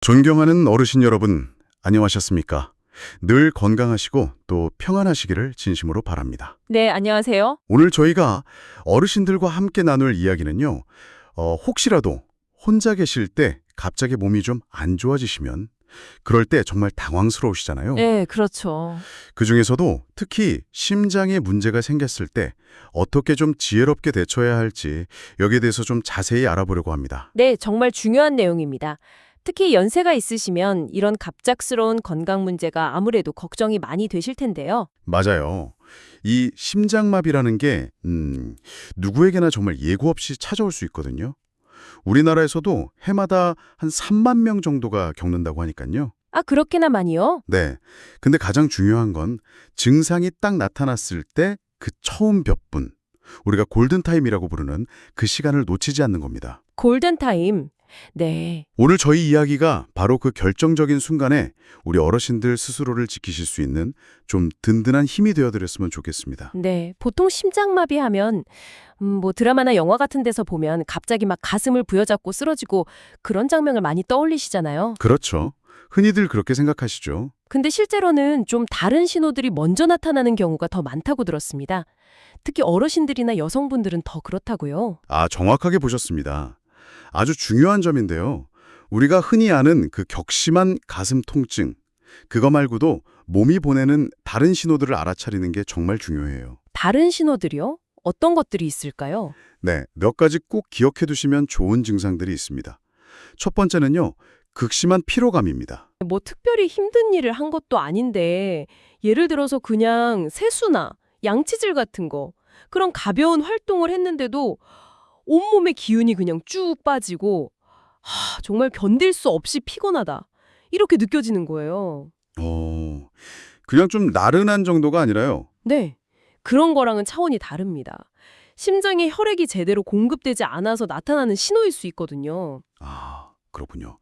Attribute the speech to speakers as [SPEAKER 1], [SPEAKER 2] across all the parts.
[SPEAKER 1] 존경하는 어르신 여러분, 안녕하셨습니까? 늘 건강하시고 또 평안하시기를 진심으로 바랍니다.
[SPEAKER 2] 네, 안녕하세요.
[SPEAKER 1] 오늘 저희가 어르신들과 함께 나눌 이야기는요, 어, 혹시라도 혼자 계실 때 갑자기 몸이 좀 안 좋아지시면 그럴 때 정말 당황스러우시잖아요.
[SPEAKER 2] 네, 그렇죠.
[SPEAKER 1] 그 중에서도 특히 심장에 문제가 생겼을 때 어떻게 좀 지혜롭게 대처해야 할지 여기에 대해서 좀 자세히 알아보려고 합니다.
[SPEAKER 2] 네, 정말 중요한 내용입니다. 특히 연세가 있으시면 이런 갑작스러운 건강 문제가 아무래도 걱정이 많이 되실 텐데요.
[SPEAKER 1] 맞아요. 이 심장마비라는 게 음, 누구에게나 정말 예고 없이 찾아올 수 있거든요. 우리나라에서도 해마다 한 3만 명 정도가 겪는다고 하니까요.
[SPEAKER 2] 아, 그렇게나 많이요?
[SPEAKER 1] 네. 근데 가장 중요한 건 증상이 딱 나타났을 때 그 처음 몇 분, 우리가 골든타임이라고 부르는 그 시간을 놓치지 않는 겁니다.
[SPEAKER 2] 골든타임. 네,
[SPEAKER 1] 오늘 저희 이야기가 바로 그 결정적인 순간에 우리 어르신들 스스로를 지키실 수 있는 좀 든든한 힘이 되어드렸으면 좋겠습니다.
[SPEAKER 2] 네. 보통 심장마비 하면, 음, 뭐 드라마나 영화 같은 데서 보면 갑자기 막 가슴을 부여잡고 쓰러지고 그런 장면을 많이 떠올리시잖아요.
[SPEAKER 1] 그렇죠. 흔히들 그렇게 생각하시죠.
[SPEAKER 2] 근데 실제로는 좀 다른 신호들이 먼저 나타나는 경우가 더 많다고 들었습니다. 특히 어르신들이나 여성분들은 더 그렇다고요.
[SPEAKER 1] 아, 정확하게 보셨습니다. 아주 중요한 점인데요. 우리가 흔히 아는 그 격심한 가슴 통증, 그거 말고도 몸이 보내는 다른 신호들을 알아차리는 게 정말 중요해요.
[SPEAKER 2] 다른 신호들이요? 어떤 것들이 있을까요?
[SPEAKER 1] 네, 몇 가지 꼭 기억해 두시면 좋은 증상들이 있습니다. 첫 번째는요, 극심한 피로감입니다.
[SPEAKER 2] 뭐 특별히 힘든 일을 한 것도 아닌데 예를 들어서 그냥 세수나 양치질 같은 거 그런 가벼운 활동을 했는데도 온몸의 기운이 그냥 쭉 빠지고 하, 정말 견딜 수 없이 피곤하다 이렇게 느껴지는 거예요.
[SPEAKER 1] 어, 그냥 좀 나른한 정도가 아니라요.
[SPEAKER 2] 네, 그런 거랑은 차원이 다릅니다. 심장에 혈액이 제대로 공급되지 않아서 나타나는 신호일 수 있거든요.
[SPEAKER 1] 아, 그렇군요.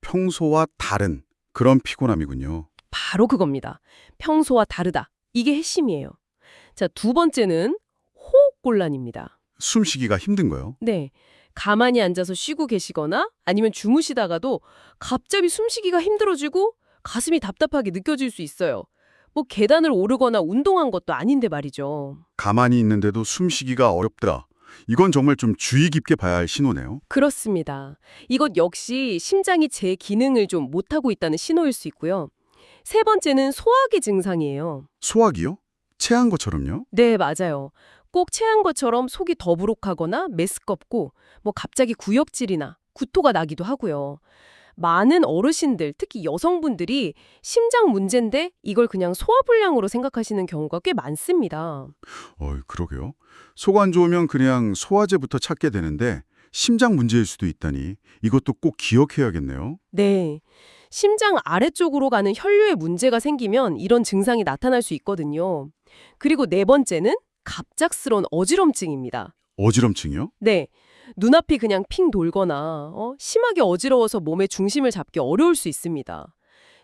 [SPEAKER 1] 평소와 다른 그런 피곤함이군요.
[SPEAKER 2] 바로 그겁니다. 평소와 다르다. 이게 핵심이에요. 자, 두 번째는 호흡곤란입니다.
[SPEAKER 1] 숨쉬기가 힘든 거요.
[SPEAKER 2] 네. 가만히 앉아서 쉬고 계시거나 아니면 주무시다가도 갑자기 숨쉬기가 힘들어지고 가슴이 답답하게 느껴질 수 있어요. 뭐 계단을 오르거나 운동한 것도 아닌데 말이죠.
[SPEAKER 1] 가만히 있는데도 숨쉬기가 어렵더라. 이건 정말 좀 주의 깊게 봐야 할 신호네요.
[SPEAKER 2] 그렇습니다. 이것 역시 심장이 제 기능을 좀 못하고 있다는 신호일 수 있고요. 세 번째는 소화기 증상이에요.
[SPEAKER 1] 소화기요? 체한 것처럼요?
[SPEAKER 2] 네, 맞아요. 꼭 체한 것처럼 속이 더부룩하거나 메스껍고 뭐 갑자기 구역질이나 구토가 나기도 하고요. 많은 어르신들, 특히 여성분들이 심장 문제인데 이걸 그냥 소화불량으로 생각하시는 경우가 꽤 많습니다.
[SPEAKER 1] 어이, 그러게요. 속 안 좋으면 그냥 소화제부터 찾게 되는데 심장 문제일 수도 있다니 이것도 꼭 기억해야겠네요.
[SPEAKER 2] 네. 심장 아래쪽으로 가는 혈류에 문제가 생기면 이런 증상이 나타날 수 있거든요. 그리고 네 번째는 갑작스러운 어지럼증입니다.
[SPEAKER 1] 어지럼증이요?
[SPEAKER 2] 네. 눈앞이 그냥 핑 돌거나 어? 심하게 어지러워서 몸의 중심을 잡기 어려울 수 있습니다.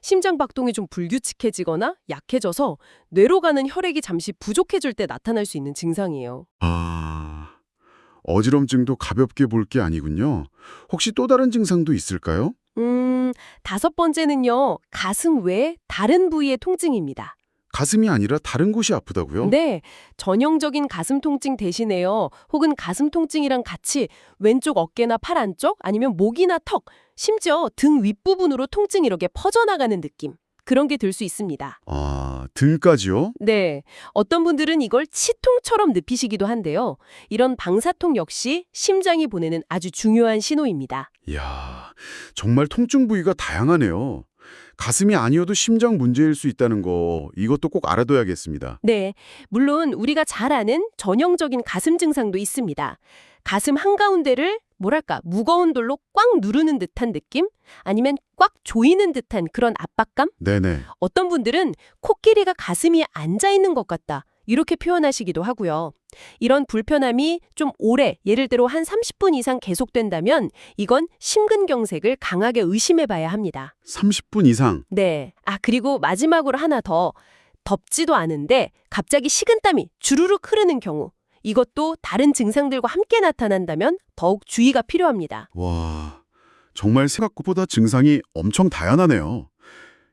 [SPEAKER 2] 심장 박동이 좀 불규칙해지거나 약해져서 뇌로 가는 혈액이 잠시 부족해질 때 나타날 수 있는 증상이에요.
[SPEAKER 1] 아, 어지럼증도 가볍게 볼 게 아니군요. 혹시 또 다른 증상도 있을까요?
[SPEAKER 2] 음, 다섯 번째는요. 가슴 외 다른 부위의 통증입니다.
[SPEAKER 1] 가슴이 아니라 다른 곳이 아프다고요?
[SPEAKER 2] 네, 전형적인 가슴 통증 대신에요. 혹은 가슴 통증이랑 같이 왼쪽 어깨나 팔 안쪽 아니면 목이나 턱, 심지어 등 윗부분으로 통증이 이렇게 퍼져나가는 느낌. 그런 게 들 수 있습니다.
[SPEAKER 1] 아, 등까지요?
[SPEAKER 2] 네, 어떤 분들은 이걸 치통처럼 느끼시기도 한데요. 이런 방사통 역시 심장이 보내는 아주 중요한 신호입니다.
[SPEAKER 1] 이야, 정말 통증 부위가 다양하네요. 가슴이 아니어도 심장 문제일 수 있다는 거 이것도 꼭 알아둬야겠습니다.
[SPEAKER 2] 네, 물론 우리가 잘 아는 전형적인 가슴 증상도 있습니다. 가슴 한가운데를 뭐랄까 무거운 돌로 꽉 누르는 듯한 느낌? 아니면 꽉 조이는 듯한 그런 압박감?
[SPEAKER 1] 네네.
[SPEAKER 2] 어떤 분들은 코끼리가 가슴이 앉아 있는 것 같다. 이렇게 표현하시기도 하고요. 이런 불편함이 좀 오래, 예를 들어 한 30분 이상 계속된다면 이건 심근경색을 강하게 의심해 봐야 합니다.
[SPEAKER 1] 30분 이상.
[SPEAKER 2] 네. 아, 그리고 마지막으로 하나 더. 덥지도 않은데 갑자기 식은땀이 주르륵 흐르는 경우. 이것도 다른 증상들과 함께 나타난다면 더욱 주의가 필요합니다.
[SPEAKER 1] 와, 정말 생각보다 증상이 엄청 다양하네요.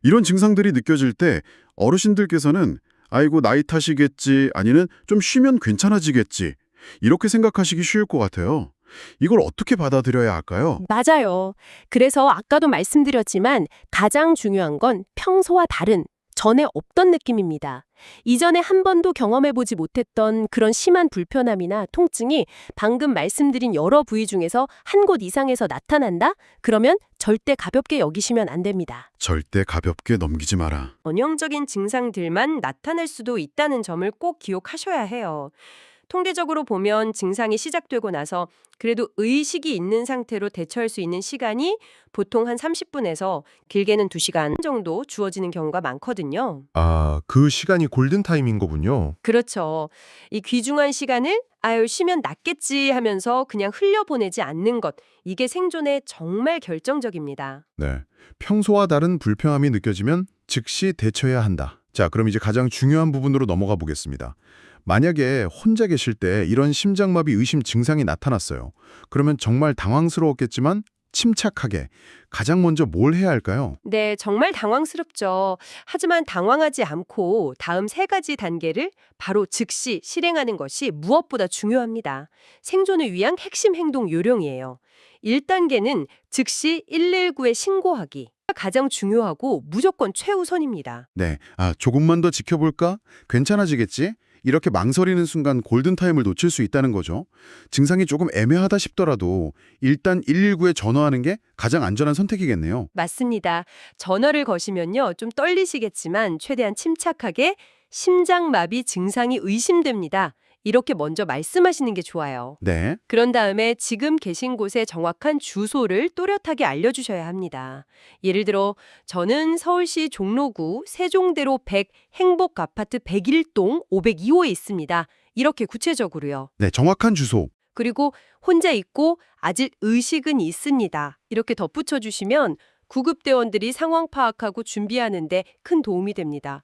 [SPEAKER 1] 이런 증상들이 느껴질 때 어르신들께서는 아이고 나이 탓이겠지 아니는 좀 쉬면 괜찮아지겠지 이렇게 생각하시기 쉬울 것 같아요. 이걸 어떻게 받아들여야 할까요?
[SPEAKER 3] 맞아요. 그래서 아까도 말씀드렸지만 가장 중요한 건 평소와 다른 전에 없던 느낌입니다. 이전에 한 번도 경험해보지 못했던 그런 심한 불편함이나 통증이 방금 말씀드린 여러 부위 중에서 한 곳 이상에서 나타난다? 그러면 절대 가볍게 여기시면 안 됩니다.
[SPEAKER 1] 절대 가볍게 넘기지 마라.
[SPEAKER 2] 전형적인 증상들만 나타날 수도 있다는 점을 꼭 기억하셔야 해요. 통계적으로 보면 증상이 시작되고 나서 그래도 의식이 있는 상태로 대처할 수 있는 시간이 보통 한 30분에서 길게는 2시간 정도 주어지는 경우가 많거든요.
[SPEAKER 4] 아, 그 시간이 골든타임인 거군요.
[SPEAKER 2] 그렇죠. 이 귀중한 시간을 아유 쉬면 낫겠지 하면서 그냥 흘려보내지 않는 것 이게 생존에 정말 결정적입니다.
[SPEAKER 4] 네. 평소와 다른 불편함이 느껴지면 즉시 대처해야 한다. 자, 그럼 이제 가장 중요한 부분으로 넘어가 보겠습니다. 만약에 혼자 계실 때 이런 심장마비 의심 증상이 나타났어요. 그러면 정말 당황스러웠겠지만 침착하게 가장 먼저 뭘 해야 할까요?
[SPEAKER 2] 네, 정말 당황스럽죠. 하지만 당황하지 않고 다음 세 가지 단계를 바로 즉시 실행하는 것이 무엇보다 중요합니다. 생존을 위한 핵심 행동 요령이에요. 1단계는 즉시 119에 신고하기. 가장 중요하고 무조건 최우선입니다.
[SPEAKER 1] 네, 아 조금만 더 지켜볼까? 괜찮아지겠지? 이렇게 망설이는 순간 골든타임을 놓칠 수 있다는 거죠. 증상이 조금 애매하다 싶더라도 일단 119에 전화하는 게 가장 안전한 선택이겠네요.
[SPEAKER 2] 맞습니다. 전화를 거시면요. 좀 떨리시겠지만 최대한 침착하게 심장마비 증상이 의심됩니다. 이렇게 먼저 말씀하시는 게 좋아요.
[SPEAKER 1] 네,
[SPEAKER 2] 그런 다음에 지금 계신 곳의 정확한 주소를 또렷하게 알려주셔야 합니다. 예를 들어 저는 서울시 종로구 세종대로 100 행복 아파트 101동 502호에 있습니다. 이렇게 구체적으로요.
[SPEAKER 1] 네 정확한 주소.
[SPEAKER 2] 그리고 혼자 있고 아직 의식은 있습니다. 이렇게 덧붙여 주시면 구급대원들이 상황 파악하고 준비하는 데 큰 도움이 됩니다.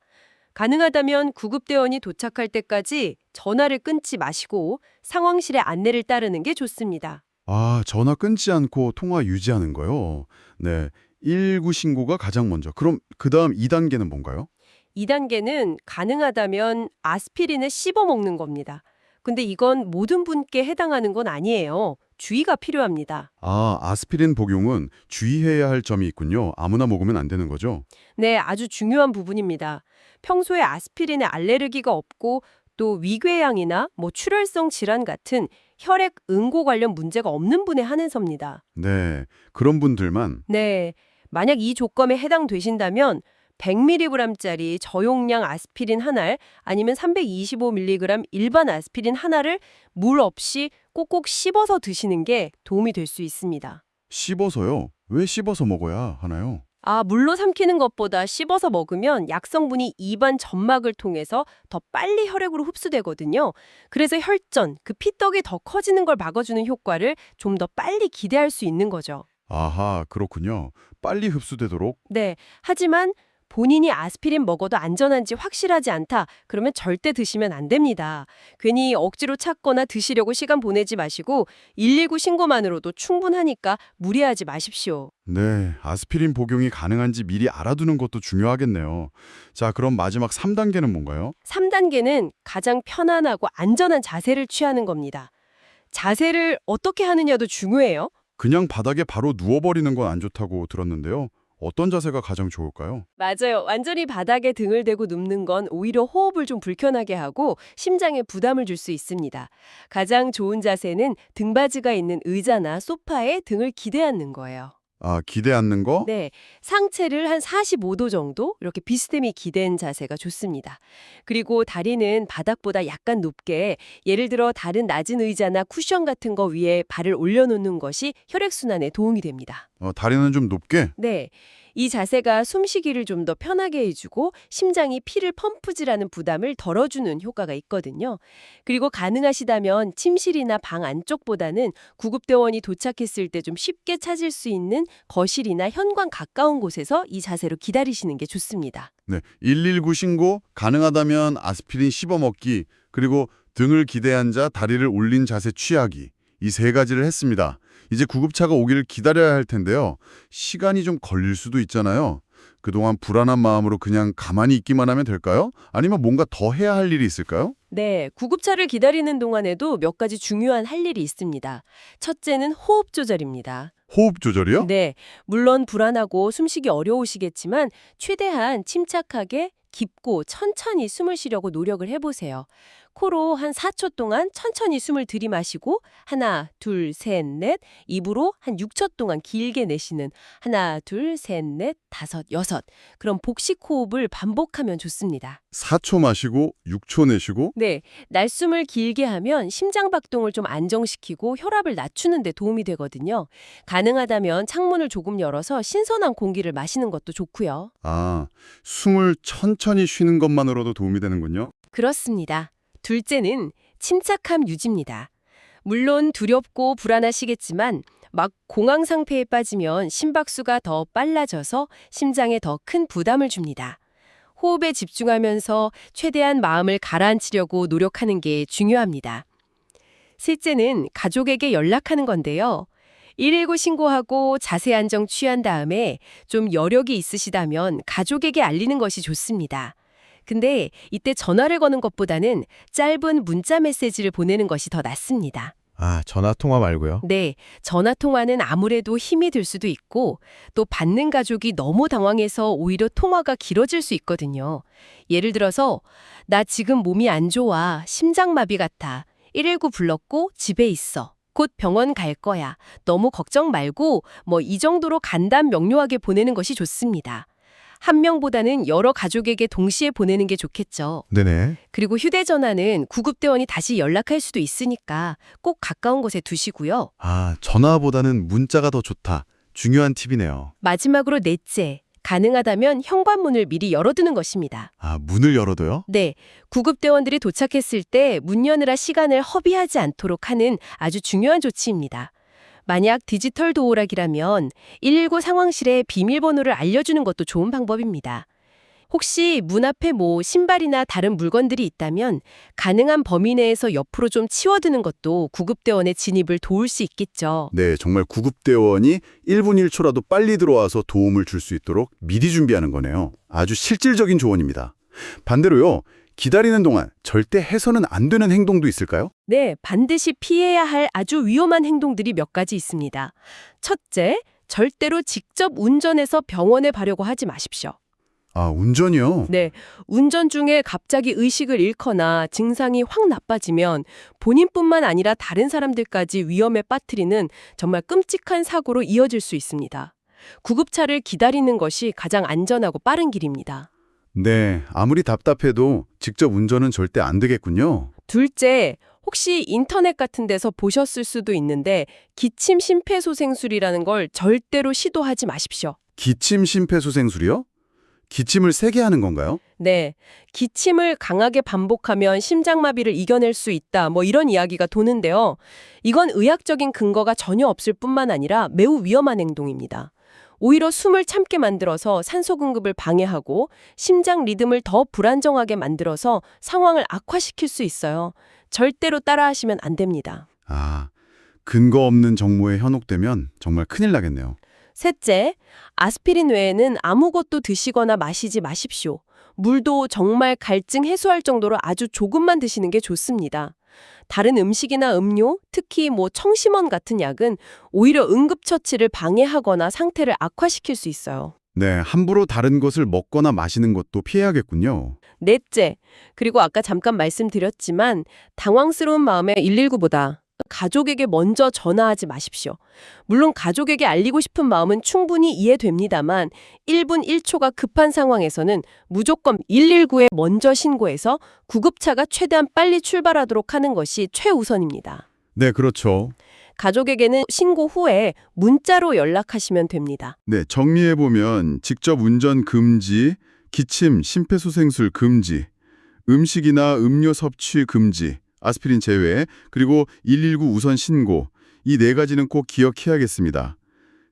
[SPEAKER 2] 가능하다면 구급대원이 도착할 때까지 전화를 끊지 마시고 상황실의 안내를 따르는 게 좋습니다.
[SPEAKER 1] 아, 전화 끊지 않고 통화 유지하는 거요. 네, 119 신고가 가장 먼저. 그럼 그 다음 2단계는 뭔가요?
[SPEAKER 2] 2단계는 가능하다면 아스피린을 씹어 먹는 겁니다. 근데 이건 모든 분께 해당하는 건 아니에요. 주의가 필요합니다.
[SPEAKER 1] 아, 아스피린 복용은 주의해야 할 점이 있군요. 아무나 먹으면 안 되는 거죠?
[SPEAKER 2] 네, 아주 중요한 부분입니다. 평소에 아스피린에 알레르기가 없고 또 위궤양이나 뭐 출혈성 질환 같은 혈액 응고 관련 문제가 없는 분에 한해서입니다.
[SPEAKER 1] 네, 그런 분들만
[SPEAKER 2] 네, 만약 이 조건에 해당되신다면 100mg짜리 저용량 아스피린 하나를 아니면 325mg 일반 아스피린 하나를 물 없이 꼭꼭 씹어서 드시는 게 도움이 될 수 있습니다.
[SPEAKER 1] 씹어서요. 왜 씹어서 먹어야 하나요?
[SPEAKER 2] 아, 물로 삼키는 것보다 씹어서 먹으면 약성분이 입안 점막을 통해서 더 빨리 혈액으로 흡수되거든요. 그래서 혈전, 그 피떡이 더 커지는 걸 막아주는 효과를 좀 더 빨리 기대할 수 있는 거죠.
[SPEAKER 1] 아하, 그렇군요. 빨리 흡수되도록
[SPEAKER 2] 네. 하지만 본인이 아스피린 먹어도 안전한지 확실하지 않다. 그러면 절대 드시면 안 됩니다. 괜히 억지로 찾거나 드시려고 시간 보내지 마시고 119 신고만으로도 충분하니까 무리하지 마십시오.
[SPEAKER 1] 네, 아스피린 복용이 가능한지 미리 알아두는 것도 중요하겠네요. 자, 그럼 마지막 3단계는 뭔가요?
[SPEAKER 2] 3단계는 가장 편안하고 안전한 자세를 취하는 겁니다. 자세를 어떻게 하느냐도 중요해요.
[SPEAKER 1] 그냥 바닥에 바로 누워버리는 건 안 좋다고 들었는데요. 어떤 자세가 가장 좋을까요?
[SPEAKER 2] 맞아요. 완전히 바닥에 등을 대고 눕는 건 오히려 호흡을 좀 불편하게 하고 심장에 부담을 줄 수 있습니다. 가장 좋은 자세는 등받이가 있는 의자나 소파에 등을 기대 앉는 거예요.
[SPEAKER 1] 아, 기대 앉는 거?
[SPEAKER 2] 네, 상체를 한 45도 정도 이렇게 비스듬히 기댄 자세가 좋습니다. 그리고 다리는 바닥보다 약간 높게 예를 들어 다른 낮은 의자나 쿠션 같은 거 위에 발을 올려놓는 것이 혈액순환에 도움이 됩니다.
[SPEAKER 1] 어, 다리는 좀 높게?
[SPEAKER 2] 네. 이 자세가 숨쉬기를 좀 더 편하게 해주고 심장이 피를 펌프질하는 부담을 덜어주는 효과가 있거든요. 그리고 가능하시다면 침실이나 방 안쪽보다는 구급대원이 도착했을 때 좀 쉽게 찾을 수 있는 거실이나 현관 가까운 곳에서 이 자세로 기다리시는 게 좋습니다.
[SPEAKER 1] 네, 119 신고, 가능하다면 아스피린 씹어 먹기, 그리고 등을 기대 앉아 다리를 올린 자세 취하기. 이 세 가지를 했습니다. 이제 구급차가 오기를 기다려야 할 텐데요. 시간이 좀 걸릴 수도 있잖아요. 그동안 불안한 마음으로 그냥 가만히 있기만 하면 될까요? 아니면 뭔가 더 해야 할 일이 있을까요?
[SPEAKER 2] 네, 구급차를 기다리는 동안에도 몇 가지 중요한 할 일이 있습니다. 첫째는 호흡 조절입니다.
[SPEAKER 1] 호흡 조절이요?
[SPEAKER 2] 네, 물론 불안하고 숨쉬기 어려우시겠지만 최대한 침착하게 깊고 천천히 숨을 쉬려고 노력을 해보세요. 코로 한 4초 동안 천천히 숨을 들이마시고 하나, 둘, 셋, 넷, 입으로 한 6초 동안 길게 내쉬는 하나, 둘, 셋, 넷, 다섯, 여섯. 그럼 복식 호흡을 반복하면 좋습니다.
[SPEAKER 1] 4초 마시고 6초 내쉬고
[SPEAKER 2] 네, 날숨을 길게 하면 심장 박동을 좀 안정시키고 혈압을 낮추는 데 도움이 되거든요. 가능하다면 창문을 조금 열어서 신선한 공기를 마시는 것도 좋고요.
[SPEAKER 1] 아, 숨을 천천히 쉬는 것만으로도 도움이 되는군요.
[SPEAKER 2] 그렇습니다. 둘째는 침착함 유지입니다. 물론 두렵고 불안하시겠지만 막 공황 상태에 빠지면 심박수가 더 빨라져서 심장에 더 큰 부담을 줍니다. 호흡에 집중하면서 최대한 마음을 가라앉히려고 노력하는 게 중요합니다. 셋째는 가족에게 연락하는 건데요. 119 신고하고 자세 안정 취한 다음에 좀 여력이 있으시다면 가족에게 알리는 것이 좋습니다. 근데 이때 전화를 거는 것보다는 짧은 문자 메시지를 보내는 것이 더 낫습니다.
[SPEAKER 5] 아, 전화 통화 말고요.
[SPEAKER 2] 네, 전화 통화는 아무래도 힘이 들 수도 있고 또 받는 가족이 너무 당황해서 오히려 통화가 길어질 수 있거든요. 예를 들어서 나 지금 몸이 안 좋아. 심장마비 같아. 119 불렀고 집에 있어. 곧 병원 갈 거야. 너무 걱정 말고 뭐 이 정도로 간단 명료하게 보내는 것이 좋습니다. 한 명보다는 여러 가족에게 동시에 보내는 게 좋겠죠.
[SPEAKER 5] 네네.
[SPEAKER 2] 그리고 휴대전화는 구급대원이 다시 연락할 수도 있으니까 꼭 가까운 곳에 두시고요.
[SPEAKER 1] 아, 전화보다는 문자가 더 좋다. 중요한 팁이네요.
[SPEAKER 2] 마지막으로 넷째, 가능하다면 현관문을 미리 열어두는 것입니다.
[SPEAKER 1] 아, 문을 열어도요?
[SPEAKER 2] 네, 구급대원들이 도착했을 때 문 여느라 시간을 허비하지 않도록 하는 아주 중요한 조치입니다. 만약 디지털 도어락이라면 119 상황실에 비밀번호를 알려주는 것도 좋은 방법입니다. 혹시 문 앞에 뭐 신발이나 다른 물건들이 있다면 가능한 범위 내에서 옆으로 좀 치워두는 것도 구급대원의 진입을 도울 수 있겠죠.
[SPEAKER 1] 네, 정말 구급대원이 1분 1초라도 빨리 들어와서 도움을 줄 수 있도록 미리 준비하는 거네요. 아주 실질적인 조언입니다. 반대로요, 기다리는 동안 절대 해서는 안 되는 행동도 있을까요?
[SPEAKER 2] 네, 반드시 피해야 할 아주 위험한 행동들이 몇 가지 있습니다. 첫째, 절대로 직접 운전해서 병원에 가려고 하지 마십시오.
[SPEAKER 1] 아, 운전이요?
[SPEAKER 2] 네, 운전 중에 갑자기 의식을 잃거나 증상이 확 나빠지면 본인뿐만 아니라 다른 사람들까지 위험에 빠뜨리는 정말 끔찍한 사고로 이어질 수 있습니다. 구급차를 기다리는 것이 가장 안전하고 빠른 길입니다.
[SPEAKER 1] 네, 아무리 답답해도 직접 운전은 절대 안 되겠군요.
[SPEAKER 2] 둘째, 혹시 인터넷 같은 데서 보셨을 수도 있는데 기침 심폐소생술이라는 걸 절대로 시도하지 마십시오.
[SPEAKER 1] 기침 심폐소생술이요? 기침을 세게 하는 건가요?
[SPEAKER 2] 네, 기침을 강하게 반복하면 심장마비를 이겨낼 수 있다. 뭐 이런 이야기가 도는데요. 이건 의학적인 근거가 전혀 없을 뿐만 아니라 매우 위험한 행동입니다. 오히려 숨을 참게 만들어서 산소 공급을 방해하고 심장 리듬을 더 불안정하게 만들어서 상황을 악화시킬 수 있어요. 절대로 따라하시면 안 됩니다.
[SPEAKER 1] 아, 근거 없는 정모에 현혹되면 정말 큰일 나겠네요.
[SPEAKER 2] 셋째, 아스피린 외에는 아무것도 드시거나 마시지 마십시오. 물도 정말 갈증 해소할 정도로 아주 조금만 드시는 게 좋습니다. 다른 음식이나 음료, 특히 뭐 청심원 같은 약은 오히려 응급처치를 방해하거나 상태를 악화시킬 수 있어요.
[SPEAKER 1] 네, 함부로 다른 것을 먹거나 마시는 것도 피해야겠군요.
[SPEAKER 2] 넷째, 그리고 아까 잠깐 말씀드렸지만 당황스러운 마음에 119보다 가족에게 먼저 전화하지 마십시오. 물론 가족에게 알리고 싶은 마음은 충분히 이해됩니다만 1분 1초가 급한 상황에서는 무조건 119에 먼저 신고해서 구급차가 최대한 빨리 출발하도록 하는 것이 최우선입니다.
[SPEAKER 1] 네, 그렇죠.
[SPEAKER 2] 가족에게는 신고 후에 문자로 연락하시면 됩니다.
[SPEAKER 1] 네, 정리해보면 직접 운전 금지, 기침, 심폐소생술 금지, 음식이나 음료 섭취 금지, 아스피린 제외, 그리고 119 우선 신고, 이 네 가지는 꼭 기억해야겠습니다.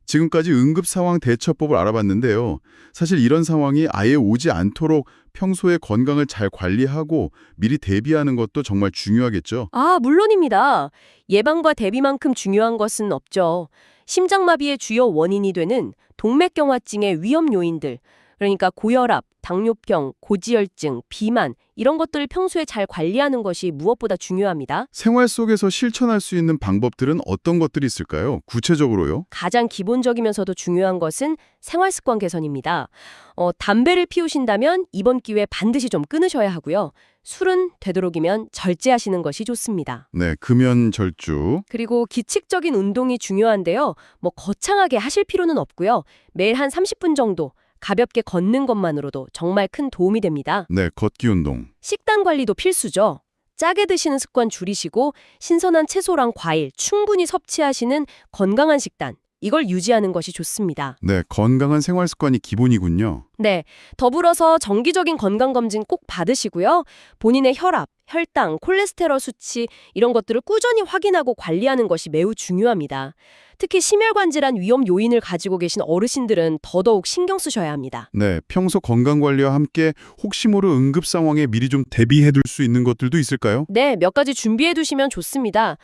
[SPEAKER 1] 지금까지 응급 상황 대처법을 알아봤는데요. 사실 이런 상황이 아예 오지 않도록 평소에 건강을 잘 관리하고 미리 대비하는 것도 정말 중요하겠죠.
[SPEAKER 2] 아, 물론입니다. 예방과 대비만큼 중요한 것은 없죠. 심장마비의 주요 원인이 되는 동맥경화증의 위험 요인들, 그러니까 고혈압, 당뇨병, 고지혈증, 비만 이런 것들을 평소에 잘 관리하는 것이 무엇보다 중요합니다.
[SPEAKER 1] 생활 속에서 실천할 수 있는 방법들은 어떤 것들이 있을까요? 구체적으로요?
[SPEAKER 2] 가장 기본적이면서도 중요한 것은 생활 습관 개선입니다. 어, 담배를 피우신다면 이번 기회에 반드시 좀 끊으셔야 하고요. 술은 되도록이면 절제하시는 것이 좋습니다.
[SPEAKER 1] 네, 금연 절주.
[SPEAKER 2] 그리고 기칙적인 운동이 중요한데요. 뭐 거창하게 하실 필요는 없고요. 매일 한 30분 정도 가볍게 걷는 것만으로도 정말 큰 도움이 됩니다.
[SPEAKER 1] 네, 걷기 운동.
[SPEAKER 2] 식단 관리도 필수죠. 짜게 드시는 습관 줄이시고 신선한 채소랑 과일 충분히 섭취하시는 건강한 식단 이걸 유지하는 것이 좋습니다.
[SPEAKER 1] 네, 건강한 생활 습관이 기본이군요.
[SPEAKER 2] 네. 더불어서 정기적인 건강검진 꼭 받으시고요. 본인의 혈압, 혈당, 콜레스테롤 수치 이런 것들을 꾸준히 확인하고 관리하는 것이 매우 중요합니다. 특히 심혈관 질환 위험 요인을 가지고 계신 어르신들은 더더욱 신경 쓰셔야 합니다.
[SPEAKER 1] 네, 평소 건강 관리와 함께 혹시 모를 응급 상황에 미리 좀 대비해 둘 수 있는 것들도 있을까요?
[SPEAKER 2] 네, 몇 가지 준비해 두시면 좋습니다.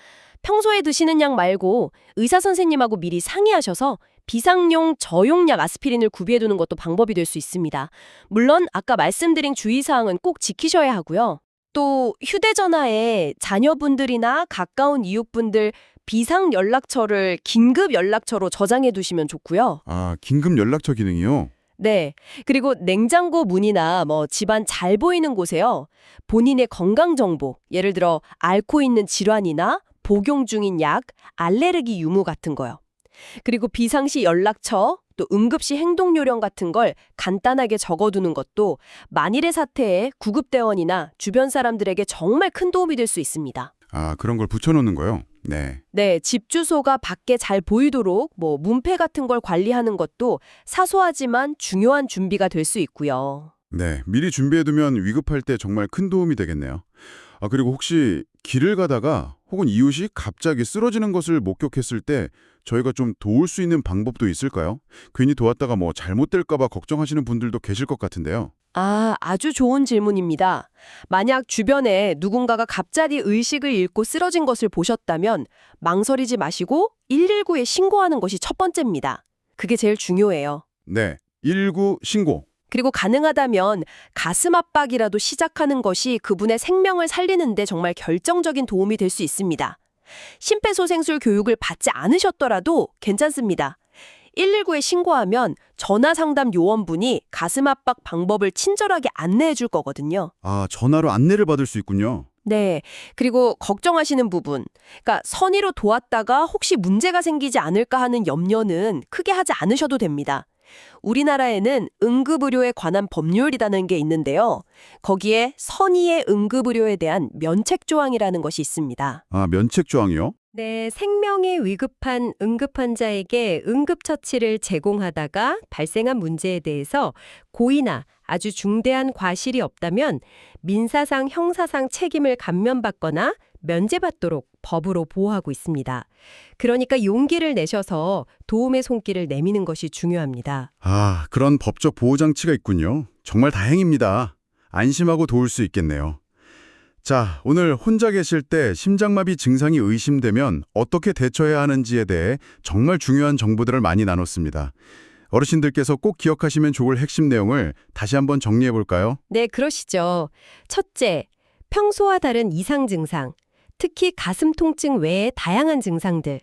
[SPEAKER 2] 평소에 드시는 약 말고 의사 선생님하고 미리 상의하셔서 비상용 저용약 아스피린을 구비해 두는 것도 방법이 될 수 있습니다. 물론 아까 말씀드린 주의사항은 꼭 지키셔야 하고요. 또 휴대전화에 자녀분들이나 가까운 이웃분들 비상 연락처를 긴급 연락처로 저장해 두시면 좋고요.
[SPEAKER 1] 아, 긴급 연락처 기능이요?
[SPEAKER 2] 네. 그리고 냉장고 문이나 뭐 집안 잘 보이는 곳에요. 본인의 건강 정보, 예를 들어 앓고 있는 질환이나 복용 중인 약, 알레르기 유무 같은 거요. 그리고 비상시 연락처, 또 응급시 행동 요령 같은 걸 간단하게 적어두는 것도 만일의 사태에 구급대원이나 주변 사람들에게 정말 큰 도움이 될 수 있습니다.
[SPEAKER 1] 아, 그런 걸 붙여놓는 거요? 네.
[SPEAKER 2] 네, 집 주소가 밖에 잘 보이도록 뭐 문패 같은 걸 관리하는 것도 사소하지만 중요한 준비가 될 수 있고요.
[SPEAKER 1] 네, 미리 준비해두면 위급할 때 정말 큰 도움이 되겠네요. 아, 그리고 혹시 길을 가다가 혹은 이웃이 갑자기 쓰러지는 것을 목격했을 때 저희가 좀 도울 수 있는 방법도 있을까요? 괜히 도왔다가 뭐 잘못될까 봐 걱정하시는 분들도 계실 것 같은데요.
[SPEAKER 2] 아, 아주 좋은 질문입니다. 만약 주변에 누군가가 갑자기 의식을 잃고 쓰러진 것을 보셨다면 망설이지 마시고 119에 신고하는 것이 첫 번째입니다. 그게 제일 중요해요.
[SPEAKER 1] 네, 119 신고.
[SPEAKER 2] 그리고 가능하다면 가슴 압박이라도 시작하는 것이 그분의 생명을 살리는데 정말 결정적인 도움이 될 수 있습니다. 심폐소생술 교육을 받지 않으셨더라도 괜찮습니다. 119에 신고하면 전화 상담 요원분이 가슴 압박 방법을 친절하게 안내해 줄 거거든요.
[SPEAKER 1] 아, 전화로 안내를 받을 수 있군요.
[SPEAKER 2] 네. 그리고 걱정하시는 부분. 그러니까 선의로 도왔다가 혹시 문제가 생기지 않을까 하는 염려는 크게 하지 않으셔도 됩니다. 우리나라에는 응급의료에 관한 법률이라는 게 있는데요. 거기에 선의의 응급의료에 대한 면책 조항이라는 것이 있습니다.
[SPEAKER 1] 아, 면책 조항이요?
[SPEAKER 6] 네, 생명이 위급한 응급환자에게 응급처치를 제공하다가 발생한 문제에 대해서 고의나 아주 중대한 과실이 없다면 민사상 형사상 책임을 감면받거나 면제받도록 법으로 보호하고 있습니다. 그러니까 용기를 내셔서 도움의 손길을 내미는 것이 중요합니다.
[SPEAKER 1] 아, 그런 법적 보호 장치가 있군요. 정말 다행입니다. 안심하고 도울 수 있겠네요. 자, 오늘 혼자 계실 때 심장마비 증상이 의심되면 어떻게 대처해야 하는지에 대해 정말 중요한 정보들을 많이 나눴습니다. 어르신들께서 꼭 기억하시면 좋을 핵심 내용을 다시 한번 정리해 볼까요?
[SPEAKER 6] 네, 그러시죠. 첫째, 평소와 다른 이상 증상, 특히 가슴 통증 외의 다양한 증상들.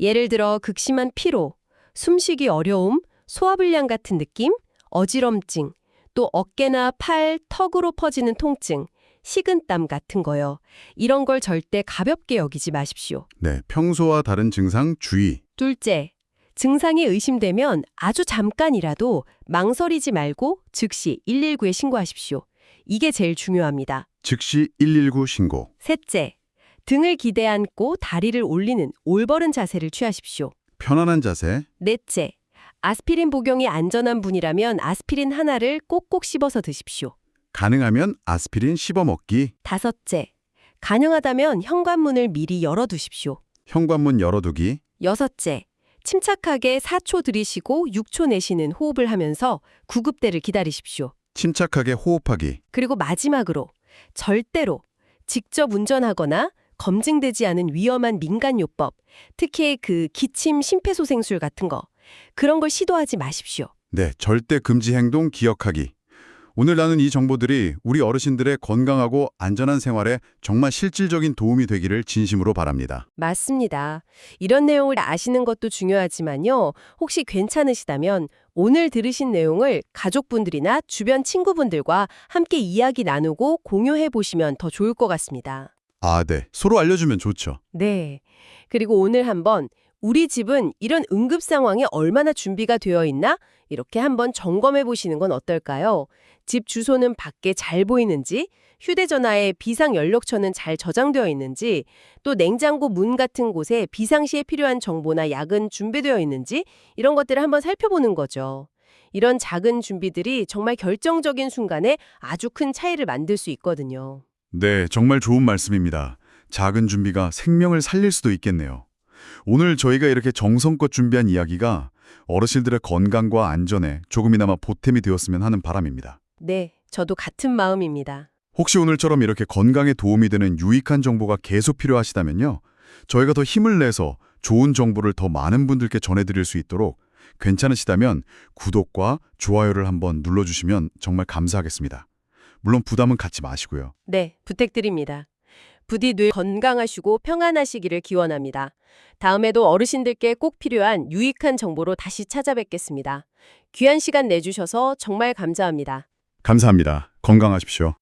[SPEAKER 6] 예를 들어 극심한 피로, 숨쉬기 어려움, 소화불량 같은 느낌, 어지럼증, 또 어깨나 팔, 턱으로 퍼지는 통증, 식은땀 같은 거요. 이런 걸 절대 가볍게 여기지 마십시오.
[SPEAKER 1] 네, 평소와 다른 증상 주의.
[SPEAKER 6] 둘째, 증상이 의심되면 아주 잠깐이라도 망설이지 말고 즉시 119에 신고하십시오. 이게 제일 중요합니다.
[SPEAKER 1] 즉시 119 신고.
[SPEAKER 6] 셋째, 등을 기대 앉고 다리를 올리는 올바른 자세를 취하십시오.
[SPEAKER 1] 편안한 자세.
[SPEAKER 6] 넷째, 아스피린 복용이 안전한 분이라면 아스피린 하나를 꼭꼭 씹어서 드십시오.
[SPEAKER 1] 가능하면 아스피린 씹어 먹기.
[SPEAKER 6] 다섯째, 가능하다면 현관문을 미리 열어두십시오.
[SPEAKER 1] 현관문 열어두기.
[SPEAKER 6] 여섯째,
[SPEAKER 2] 침착하게 4초 들이쉬고 6초 내쉬는 호흡을 하면서 구급대를 기다리십시오.
[SPEAKER 1] 침착하게 호흡하기.
[SPEAKER 2] 그리고 마지막으로 절대로 직접 운전하거나 검증되지 않은 위험한 민간요법, 특히 그 기침 심폐소생술 같은 거 그런 걸 시도하지 마십시오.
[SPEAKER 1] 네, 절대 금지 행동 기억하기. 오늘 나눈 이 정보들이 우리 어르신들의 건강하고 안전한 생활에 정말 실질적인 도움이 되기를 진심으로 바랍니다.
[SPEAKER 2] 맞습니다. 이런 내용을 아시는 것도 중요하지만요. 혹시 괜찮으시다면 오늘 들으신 내용을 가족분들이나 주변 친구분들과 함께 이야기 나누고 공유해 보시면 더 좋을 것 같습니다.
[SPEAKER 1] 아, 네. 서로 알려주면 좋죠.
[SPEAKER 2] 네. 그리고 오늘 한번 우리 집은 이런 응급 상황에 얼마나 준비가 되어 있나? 이렇게 한번 점검해 보시는 건 어떨까요? 집 주소는 밖에 잘 보이는지, 휴대전화에 비상 연락처는 잘 저장되어 있는지, 또 냉장고 문 같은 곳에 비상시에 필요한 정보나 약은 준비되어 있는지 이런 것들을 한번 살펴보는 거죠. 이런 작은 준비들이 정말 결정적인 순간에 아주 큰 차이를 만들 수 있거든요.
[SPEAKER 1] 네, 정말 좋은 말씀입니다. 작은 준비가 생명을 살릴 수도 있겠네요. 오늘 저희가 이렇게 정성껏 준비한 이야기가 어르신들의 건강과 안전에 조금이나마 보탬이 되었으면 하는 바람입니다.
[SPEAKER 2] 네, 저도 같은 마음입니다.
[SPEAKER 1] 혹시 오늘처럼 이렇게 건강에 도움이 되는 유익한 정보가 계속 필요하시다면요. 저희가 더 힘을 내서 좋은 정보를 더 많은 분들께 전해드릴 수 있도록 괜찮으시다면 구독과 좋아요를 한번 눌러주시면 정말 감사하겠습니다. 물론 부담은 갖지 마시고요.
[SPEAKER 2] 네, 부탁드립니다. 부디 늘 건강하시고 평안하시기를 기원합니다. 다음에도 어르신들께 꼭 필요한 유익한 정보로 다시 찾아뵙겠습니다. 귀한 시간 내주셔서 정말 감사합니다.
[SPEAKER 1] 감사합니다. 건강하십시오.